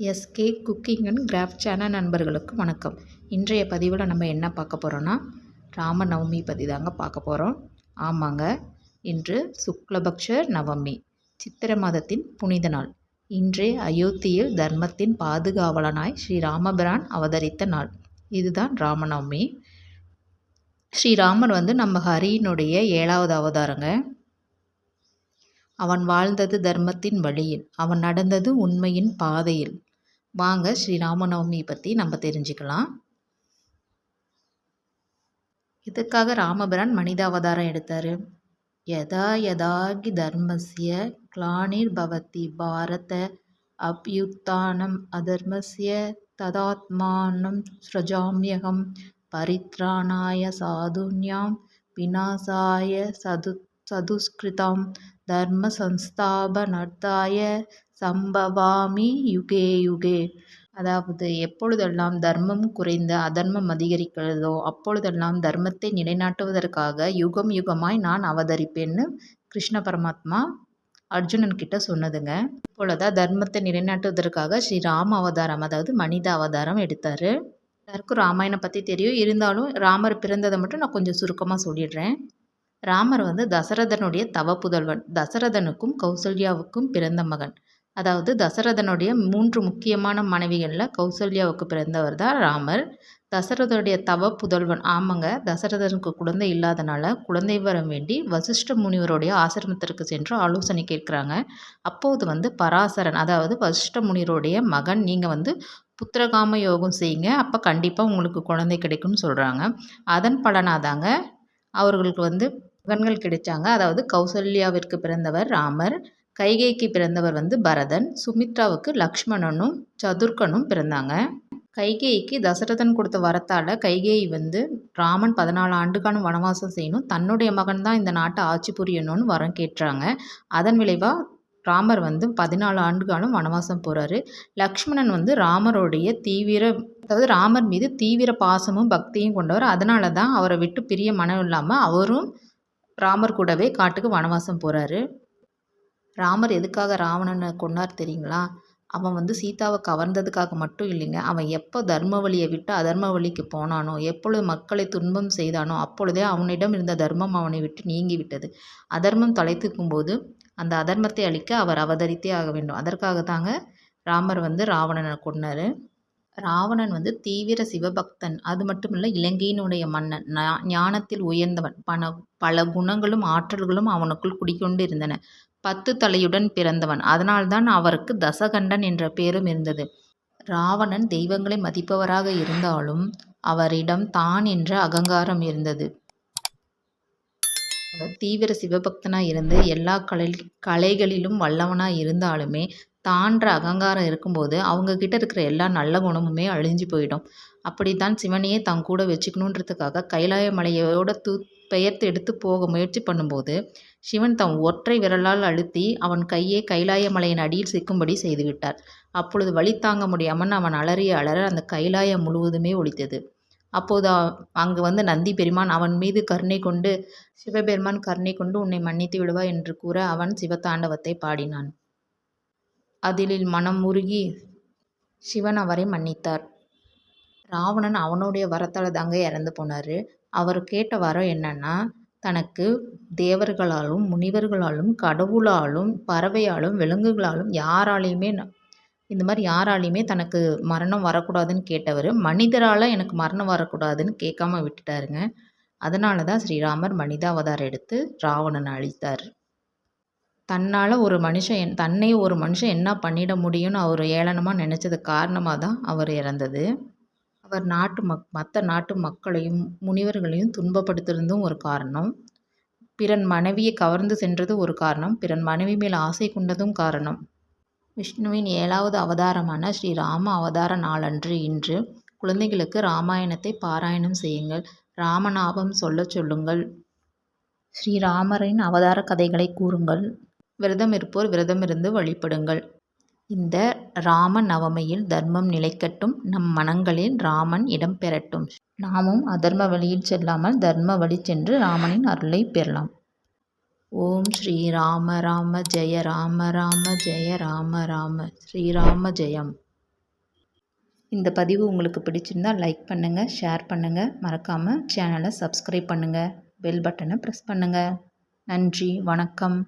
SK cooking and craft channel நண்பர்களுக்கு வணக்கம். இன்றைய பதிவில் நம்ம என்ன பார்க்க போகிறோன்னா ராம நவமி பற்றி தாங்க பார்க்க போகிறோம் ஆமாங்க இன்று சுக்லபக்ஷ நவமி சித்திர மாதத்தின் புனித நாள். இன்றே அயோத்தியில் தர்மத்தின் பாதுகாவலனாய் ஸ்ரீ ராமபிரான் அவதரித்த நாள். இதுதான் ராமநவமி. ஸ்ரீராமர் வந்து நம்ம ஹரியினுடைய ஏழாவது அவதாரங்க. அவன் வாழ்ந்தது தர்மத்தின் வழியில் அவன் நடந்தது உண்மையின் பாதையில். வாங்க ஸ்ரீ ராமநவமி பற்றி நம்ம தெரிஞ்சுக்கலாம். இதுக்காக ராமபிரான் மனிதாவதாரம் எடுத்தார். யதா யதாகி தர்மஸ்ய கிளானிர் பவதி பாரத அப்யுத்தானம் அதர்மஸ்ய ததாத்மானம் ஸ்ரஜாமியகம் பரித்ராணாய சாதுன்யாம் விநாசாய சது சதுஷ்கிருதம் தர்ம சம்ஸ்தாபனார்த்தாய சம்பவாமி யுகே யுகே. அதாவது எப்பொழுதெல்லாம் தர்மம் குறைந்து அதர்மம் அதிகரிக்கிறதோ அப்பொழுதெல்லாம் தர்மத்தை நிலைநாட்டுவதற்காக யுகம் யுகமாய் நான் அவதரிப்பேன்னு கிருஷ்ண பரமாத்மா அர்ஜுனன் கிட்ட சொன்னதுங்க. இப்பொழுதான் தர்மத்தை நிலைநாட்டுவதற்காக ஸ்ரீ ராம அவதாரம் அதாவது மனித அவதாரம் எடுத்தார். எல்லாருக்கும் ராமாயணம் பற்றி தெரியும். இருந்தாலும் ராமர் பிறந்ததை மட்டும் நான் கொஞ்சம் சுருக்கமாக சொல்லிடுறேன். ராமர் வந்து தசரதனுடைய தவ புதல்வன் தசரதனுக்கும் கௌசல்யாவுக்கும் பிறந்த மகன். அதாவது தசரதனுடைய மூன்று முக்கியமான மனைவிகளில் கௌசல்யாவுக்கு பிறந்தவர் தான் ராமர். தசரதனுடைய தவ புதல்வன் ஆமாங்க. தசரதனுக்கு குழந்தை இல்லாதனால குழந்தை வரம் வேண்டி வசிஷ்ட முனிவருடைய ஆசிரமத்திற்கு சென்று ஆலோசனை கேட்குறாங்க. அப்போது வந்து பராசரன் அதாவது வசிஷ்ட முனிவருடைய மகன் நீங்கள் வந்து புத்திரகாம யோகம் செய்யுங்க. அப்போ கண்டிப்பாக உங்களுக்கு குழந்தை கிடைக்கும்னு சொல்கிறாங்க அதன் பலனாக தாங்க அவர்களுக்கு வந்து மகன்கள் கிடைச்சாங்க. அதாவது கௌசல்யாவிற்கு பிறந்தவர் ராமர் கைகைக்கு பிறந்தவர் வந்து பரதன் சுமித்ராவுக்கு லக்ஷ்மணனும் சதுர்கனும் பிறந்தாங்க. கைகேயிக்கு தசரதன் கொடுத்த வரத்தால் கைகேயி வந்து ராமன் பதினாலு ஆண்டுக்கான வனவாசம் செய்யணும் தன்னுடைய மகன் தான் இந்த நாட்டை ஆட்சி புரியணும்னு வரம் கேட்டுறாங்க அதன் விளைவாக ராமர் வந்து பதினாலு ஆண்டு காலம் வனவாசம் போகிறாரு லக்ஷ்மணன் வந்து ராமருடைய தீவிர அதாவது ராமர் மீது தீவிர பாசமும் பக்தியும் கொண்டவர். அதனால தான் அவரை விட்டு பிரிய மனம் இல்லாமல் அவரும் ராமர் கூடவே காட்டுக்கு வனவாசம் போகிறாரு ராமர் எதுக்காக ராவணனை கொண்டார் தெரியுங்களா? அவன் வந்து சீதாவை கவர்ந்ததுக்காக மட்டும் இல்லைங்க. அவன் எப்போ தர்ம வழியை விட்டு அதர்ம வழிக்கு போனானோ எப்பொழுது மக்களை துன்பம் செய்தானோ அப்பொழுதே அவனிடம் இருந்த தர்மம் அவனை விட்டு நீங்கி விட்டது. அதர்மம் தலைத்துக்கும் போது அந்த அதர்மத்தை அழிக்க அவர் அவதரித்தே ஆக வேண்டும். அதற்காக தாங்க ராமர் வந்து ராவணனை கொண்டார் ராவணன் வந்து தீவிர சிவபக்தன். அது மட்டும் இல்லை இலங்கையினுடைய மன்னன். ஞானத்தில் உயர்ந்தவன். பண பல குணங்களும் ஆற்றல்களும் அவனுக்குள் குடிக்கொண்டு இருந்தன பத்து தலையுடன் பிறந்தவன். அதனால்தான் அவருக்கு தசகண்டன் என்ற பெயரும் இருந்தது. ராவணன் தெய்வங்களை மதிப்பவராக இருந்தாலும் அவரிடம் தான் என்ற அகங்காரம் இருந்தது. தீவிர சிவபக்தனாக இருந்து எல்லா கலை கலைகளிலும் வல்லவனாக இருந்தாலுமே தான்ற அகங்காரம் இருக்கும்போது அவங்கக்கிட்ட இருக்கிற எல்லா நல்ல குணமுமே அழிஞ்சு போயிடும். அப்படித்தான் சிவனையே தன் கூட வச்சுக்கணுன்றதுக்காக கைலாய மலையோட தூ பெயர்த்து எடுத்து போக முயற்சி பண்ணும்போது சிவன் தம் ஒற்றை விரலால் அழுத்தி அவன் கையை கைலாய மலையின் அடியில் சிக்கும்படி செய்துவிட்டார். அப்பொழுது வழி தாங்க முடியாமல் அவன் அலறிய அலற அந்த கைலாயம் முழுவதுமே ஒழித்தது அப்போது அங்கு வந்து நந்தி பெருமான் அவன் மீது கருணை கொண்டு சிவபெருமான் கருணை கொண்டு உன்னை மன்னித்து விடுவா என்று கூற அவன் சிவதாண்டவத்தை பாடினான். அதிலில் மனம் உருகி சிவன் அவரை மன்னித்தார். ராவணன் அவனுடைய வரத்தால் தாங்க இறந்து போனார். அவர் கேட்ட வரம் என்னன்னா தனக்கு தேவர்களாலும் முனிவர்களாலும் கடவுளாலும் பறவையாலும் விலங்குகளாலும் யாராலையுமே இந்த மாதிரி யாராலையுமே தனக்கு மரணம் வரக்கூடாதுன்னு கேட்டவர் மனிதரால் எனக்கு மரணம் வரக்கூடாதுன்னு கேட்காம விட்டுட்டாருங்க. அதனால தான் ஸ்ரீராமர் மனிதாவதாரம் எடுத்து ராவணன் அழித்தார். தன்னால் ஒரு மனுஷன் தன்னை ஒரு மனுஷன் என்ன பண்ணிட முடியும்னு அவர் ஏளனமாக நினச்சது காரணமாக தான் அவர் இறந்தது. அவர் நாட்டு மக் மற்ற நாட்டு மக்களையும் முனிவர்களையும் துன்பப்படுத்துறதும் ஒரு காரணம். பிறன் மனைவியை கவர்ந்து சென்றது ஒரு காரணம். பிறன் மனைவி மேல் ஆசை கொண்டதும் காரணம். விஷ்ணுவின் ஏழாவது அவதாரமான ஸ்ரீ ராம அவதார நாளன்று இன்று குழந்தைகளுக்கு ராமாயணத்தை பாராயணம் செய்யுங்கள். ராமநாபம் சொல்லச் சொல்லுங்கள். ஸ்ரீராமரின் அவதார கதைகளை கூறுங்கள். விரதம் இருப்போர் விரதமிருந்து வழிபடுங்கள். இந்த ராம நவமியில் தர்மம் நிலைக்கட்டும் நம் மனங்களில் ராமன் இடம் பெறட்டும். நாமும் அதர்ம வழியில் செல்லாமல் தர்ம வழி சென்று ராமனின் அருளை பெறலாம். ஓம் ஸ்ரீ ராம ராம ஜெய ராம ராம ஜெய ராம ராம. ஸ்ரீராம ஜெயம். இந்த பதிவு உங்களுக்கு பிடிச்சிருந்தா லைக் பண்ணுங்கள் ஷேர் பண்ணுங்கள் மறக்காமல் சேனலை சப்ஸ்கிரைப் பண்ணுங்கள் பெல் பட்டனை ப்ரெஸ் பண்ணுங்கள் நன்றி வணக்கம்.